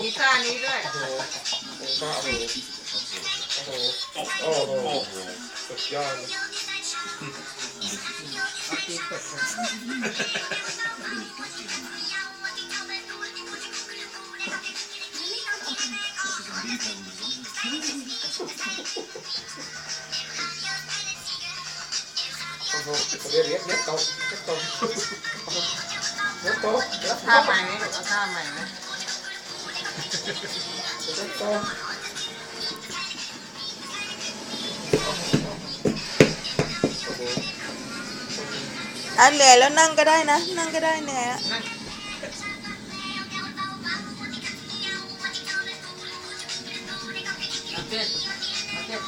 มีท่านี้ด้วย โอ้โหโอ้โหโอ้โหโอ้โหสุดยอดเลยเอาตีกดเลยโอ้โหเรียกเรียกเรียกโตเรียกโตเรียกโตเรียกท่าใหม่ไหมลูกเอาท่าใหม่ไหม โตอะเหนื่อยแล้วนั่งก็ได้นะ นั่งก็ได้เหนื่อยอะนั่งเอาเต้นเอาเต้น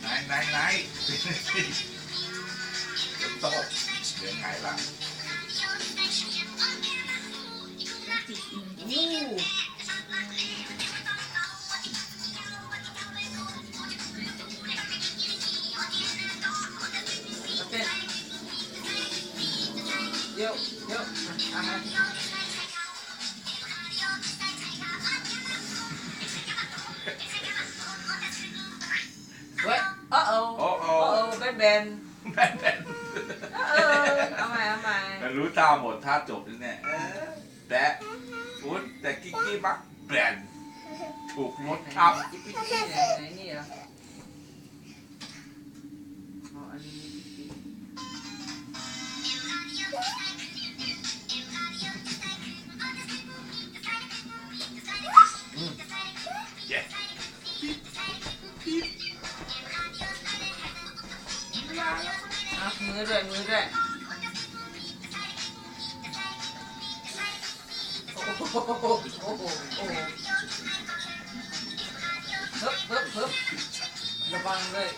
ไหนไหนไหนเดี๋ยวตกเดี๋ยวไงล่ะ วู้เอาเต้นเดี๋ยวเดี๋ยวอะอะเว้ยโอ้โอ้โอ้โอ้โอ้โอ้แบนแบนแม่แม่เออเอาใหม่เอาใหม่มันรู้ท่าหมดท่าจบแล้วเนี่ยเออแต่ ฟุตแต่กิ๊กกี้มักแบรนด์ถูกมดทับจิ๊บจิ๊บจิ๊บไหนไหนนี่เหรออ๋ออันนี้จิ๊บจิ๊บเย้อะมือด้วยมือด้วย เฮ้บเฮ้บเฮ้บระวังด้วย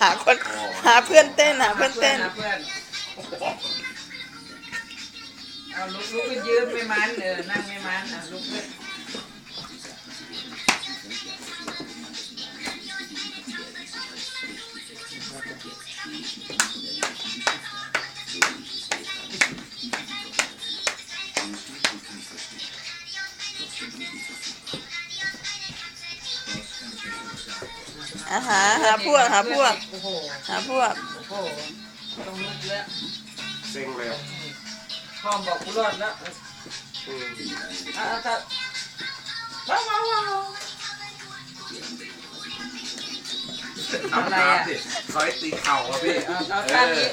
หาคนหาเพื่อนเต้นหาเพื่อนเต้นหาเพื่อนเอาลุกลุกขึ้นยืนไม่มันเออนั่งไม่มันอะลุกขึ้น อะหาหาพวกหาพวกโอ้โหหาพวกโอ้โหต้องลุกแล้วเซ็งเลยอะพ่อบอกกูรอดแล้วอืมอะแต่ว้าวว้าวว้าวทำตามสิเขาให้ตีเข่าอะพี่เอาเอาท่านี้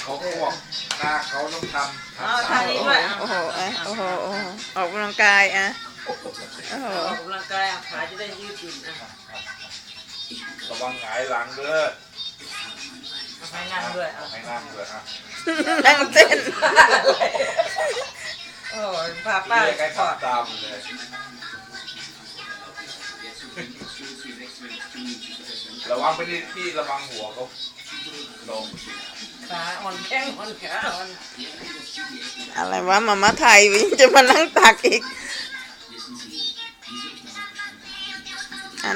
เขาบอกตาเขาต้องทำเอาทำท่าตามนี้ด้วยโอ้โหอะโอ้โหโอ้โหออกกำลังกายอะ โอ้โหออกกำลังกายอะขาจะได้ยืดหยุ่นนะระวังหงายหลังเด้อเอาให้นั่งด้วยเอาให้นั่งด้วยอะนั่งเต้น โอ้ยพาป้าเรียกให้ถอดทำตามเลยระวังไปดิพี่ระวังหัวเขาลงขาอ่อนแข้งอ่อนขาอ่อนอะไรวะมามาไทยวิ่งจะมานั่งตักอีก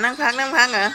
นั่งพักนั่งพักเหรอ